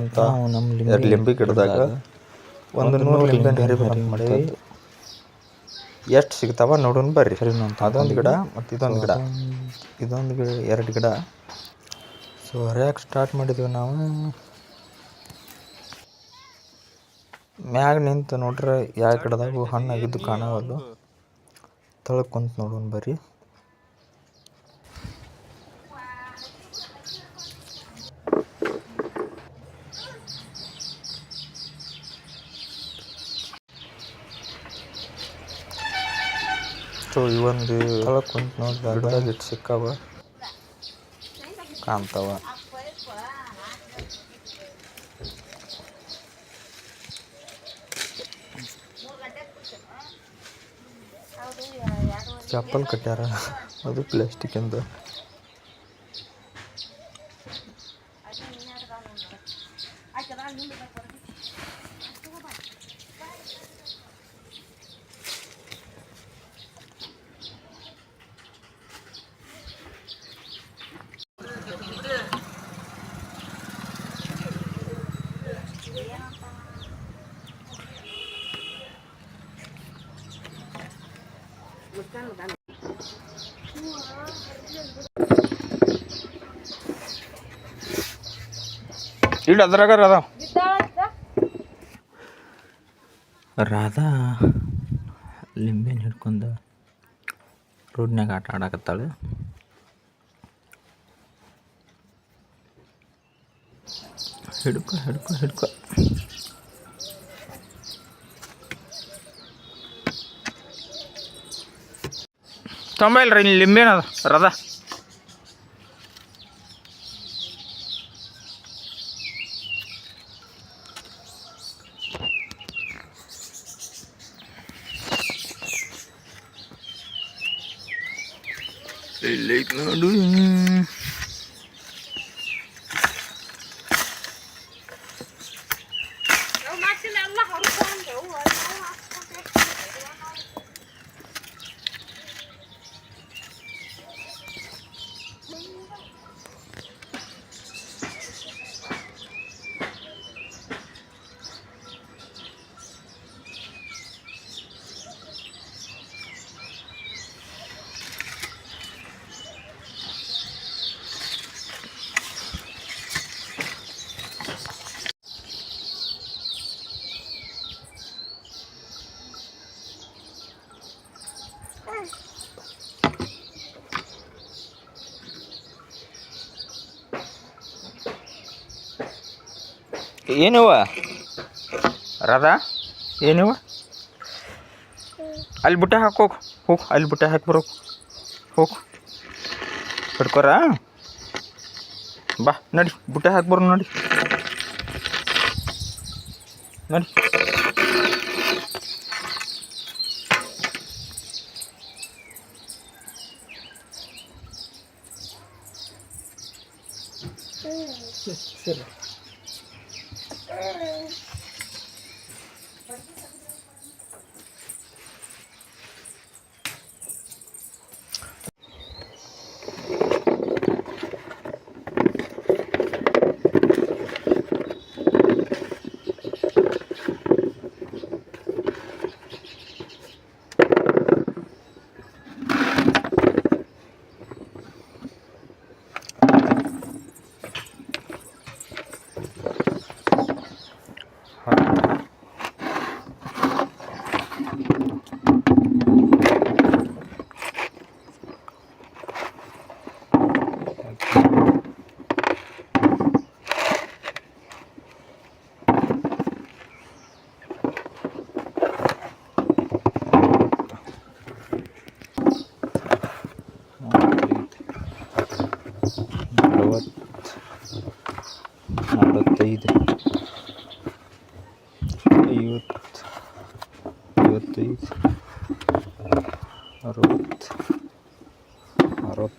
ಅಂತ ಎರಡು ಲಿಂಬೆ ಗಿಡದಾಗ ಒಂದು ನೂರು ಲಿಂಬೆ ಹರಿಬೇಕಂತ ಮಾಡೀವಿ ಎಷ್ಟು ಸಿಗ್ತಾವ ನೋಡೋಣ ಬರ್ರಿ. ಅದೊಂದು ಗಿಡ ಮತ್ತು ಇದೊಂದು ಗಿಡ. ಇದೊಂದು ಗಿಡ ಎರಡು ಗಿಡ. ಸೊ ಹರಿಯಕ್ಕೆ ಸ್ಟಾರ್ಟ್ ಮಾಡಿದ್ವಿ ನಾವು. ಮ್ಯಾಗ ನಿಂತು ನೋಡ್ರೆ ಯಾವ ಗಿಡದಾಗೂ ಹಣ್ಣಾಗಿದ್ದು ಕಾಣವಲ್ಲು ತಳಕ್ ಕುಂತು ನೋಡೋಣ ಬರ್ರಿ. ಸೊ ಇವೊಂದು ತಳಕ್ ಕುಂತ ನೋಡಿದ ಗಿಡದಾಗ ಇಟ್ಟು ಸಿಕ್ಕಾವ. ಕಾಣ್ತಾವ. ಚಪ್ಪಲ್ ಕಟ್ಟ್ಯಾರ ಅದು ಪ್ಲಾಸ್ಟಿಕ್ಕಿಂದ. ಇಡ್ ಅದ್ರಾಗ ಅದಾವ ರಾಧಾ ಲಿಂಬೆನ ಹಿಡ್ಕೊಂಡು ರೋಡ್ನ್ಯಾಗ ಆಟ ಆಡಕತ್ತಾಳೆ ಹಿಡ್ಕೊ ಹಿಡ್ಕೊ ಹಿಡ್ಕೊ ತೊಂಬೈಲ್ರಿ ಇಲ್ಲಿ ಲಿಂಬೆನ ಅದ ರದಾ ಇಲ್ಲೈತ್ ನೋಡು ಏನಿವ ರಾಧಾ ಏನಿವ ಅಲ್ಲಿ ಬುಟ್ಟೆ ಹಾಕೋಕ್ ಹೋಗು ಅಲ್ಲಿ ಬುಟ್ಟೆ ಹಾಕಿ ಬರೋಕು ಹೋಗು ಹಿಡ್ಕೊರ ಬಾ ನಡಿ ಬುಟ್ಟೆ ಹಾಕಿ ಬರೋ ನೋಡಿ ನಡಿ ನಲವತ್ತು রোদ রোদ